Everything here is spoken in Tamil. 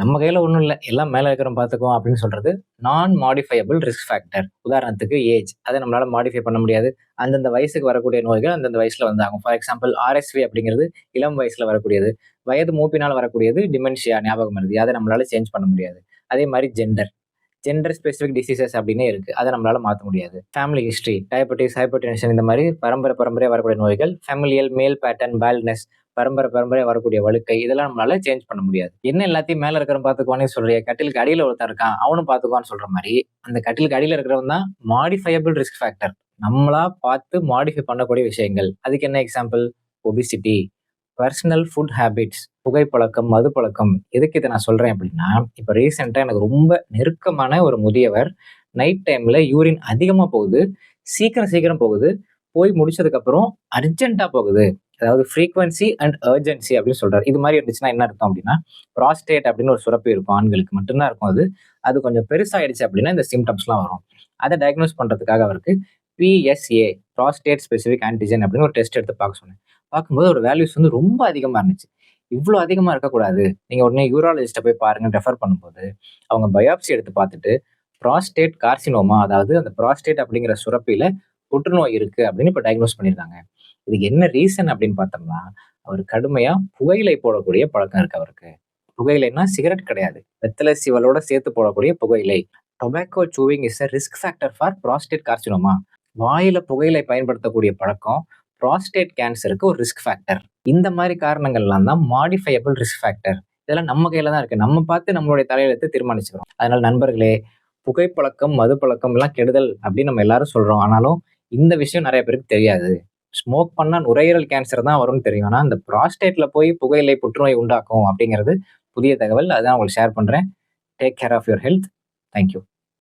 நம்ம கையில் ஒன்றும் இல்லை எல்லாம் மேலே இருக்கிறோம் பார்த்துக்குவோம் அப்படின்னு சொல்கிறது நான் மாடிஃபையபிள் ரிஸ்க் ஃபேக்டர். உதாரணத்துக்கு ஏஜ். அதை நம்மளால் மாடிஃபை பண்ண முடியாது. அந்தந்த வயசுக்கு வரக்கூடிய நோய்கள் அந்தந்த வயசில் வந்தாகும். ஃபார் எக்ஸாம்பிள் ஆர்எஸ்வி அப்படிங்கிறது இளம் வயசில் வரக்கூடியது. வயது மூப்பினால் வரக்கூடியது டிமென்ஷியா ஞாபகம் வருது அதை நம்மளால் சேஞ்ச் பண்ண முடியாது. அதே மாதிரி ஜெண்டர். ஜெண்டர் ஸ்பெசிஃபிக் டிசீசஸ் அப்படின்னே இருக்குது அதை நம்மளால் மாற்ற முடியாது. ஃபேமிலி ஹிஸ்ட்ரி டயபெட்டிஸ், ஹைப்பர்டென்ஷன் இந்த மாதிரி பரம்பரை பரம்பரையாக வரக்கூடிய நோய்கள், ஃபேமிலியல் மேல் பேட்டர்ன், பால்ட்னஸ் பரம்பரை பரம்பரையா வரக்கூடிய வழுக்கை இதெல்லாம் நம்மளால சேஞ்ச் பண்ண முடியாது. என்ன எல்லாத்தையும் மேல இருக்கிறவன் பார்த்துக்குவானே சொல்றிய கட்டிலுக்கு அடியில் ஒருத்தன் இருக்கான். அவனும் பார்த்துக்குவான்னு சொல்ற மாதிரி அந்த கட்டிலுக்கு அடியில் இருக்கிறவன் தான் மாடிஃபையபிள் ரிஸ்க் ஃபேக்டர். நம்மளா பார்த்து மாடிஃபை பண்ணக்கூடிய விஷயங்கள். அதுக்கு என்ன example? Obesity, personal food habits, புகைப்பழக்கம், மதுப்பழக்கம். எதுக்கு இதை நான் சொல்றேன் அப்படின்னா, இப்போ ரீசெண்டாக எனக்கு ரொம்ப நெருக்கமான ஒரு முதியவர் நைட் டைம்ல யூரின் அதிகமாக போகுது. சீக்கிரம் சீக்கிரம் போகுது. போய் முடிச்சதுக்கப்புறம் அர்ஜென்ட்டாக போகுது. அதாவது ஃப்ரீக்வன்சி அண்ட் அர்ஜென்சி அப்படின்னு சொல்றாரு. இது மாதிரி இருந்துச்சுன்னா என்ன அர்த்தம் அப்படின்னா, ப்ராஸ்டேட் அப்படின்னு ஒரு சுரப்பி இருக்கும். ஆண்களுக்கு மட்டும்தான் இருக்கும் அது. அது கொஞ்சம் பெருசாகிடுச்சு அப்படின்னா இந்த சிம்டம்ஸ்லாம் வரும். அதை டயக்னோஸ் பண்ணுறதுக்காக அவருக்கு பிஎஸ்ஏ ப்ராஸ்டேட் ஸ்பெசிஃபிக் ஆன்டிஜன் அப்படின்னு ஒரு டெஸ்ட் எடுத்து பார்க்க சொன்னேன். பார்க்கும்போது ஒரு வேல்யூஸ் வந்து ரொம்ப அதிகமாக இருந்துச்சு. இவ்வளோ அதிகமாக இருக்கக்கூடாது. நீங்கள் உடனே யூராலஜிஸ்ட்டை போய் பாருங்கன்னு ரெஃபர் பண்ணும்போது, அவங்க பயாப்சி எடுத்து பார்த்துட்டு, ப்ராஸ்டேட் கார்சினோமா அதாவது அந்த ப்ராஸ்டேட் அப்படிங்கிற சுரப்பியில் புற்றுநோய் இருக்குது அப்படின்னு இப்போ டயக்னோஸ் பண்ணியிருக்காங்க. இதுக்கு என்ன ரீசன் அப்படின்னு பார்த்தோம்னா, அவர் கடுமையாக புகையிலை போடக்கூடிய பழக்கம் இருக்கு அவருக்கு. புகையிலைன்னா சிகரெட் கிடையாது. வெத்தலை சிவலோட சேர்த்து போடக்கூடிய புகையிலை. Tobacco chewing is a risk factor for prostate carcinoma. வாயில புகையிலை பயன்படுத்தக்கூடிய பழக்கம் ப்ராஸ்டேட் கேன்சருக்கு ஒரு ரிஸ்க் ஃபேக்டர். இந்த மாதிரி காரணங்கள்லாம் தான் மாடிஃபையபிள் ரிஸ்க் ஃபேக்டர். இதெல்லாம் நம்ம கையில தான் இருக்கு. நம்ம பார்த்து நம்மளுடைய தலையெழுத்து தீர்மானிச்சுக்கிறோம். அதனால நண்பர்களே, புகைப்பழக்கம், மதுப்பழக்கம் எல்லாம் கெடுதல் அப்படின்னு நம்ம எல்லாரும் சொல்றோம். ஆனாலும் இந்த விஷயம் நிறைய பேருக்கு தெரியாது. ஸ்மோக் பண்ணா நுரையீரல் கேன்சர் தான் வரும்னு தெரியும். ஆனால் அந்த ப்ராஸ்டேட்டில் போய் புகையிலை புற்றுநோய் உண்டாக்கும் அப்படிங்கிறது புதிய தகவல். அதான் உங்களுக்கு ஷேர் பண்றேன். Take care of your health. Thank you.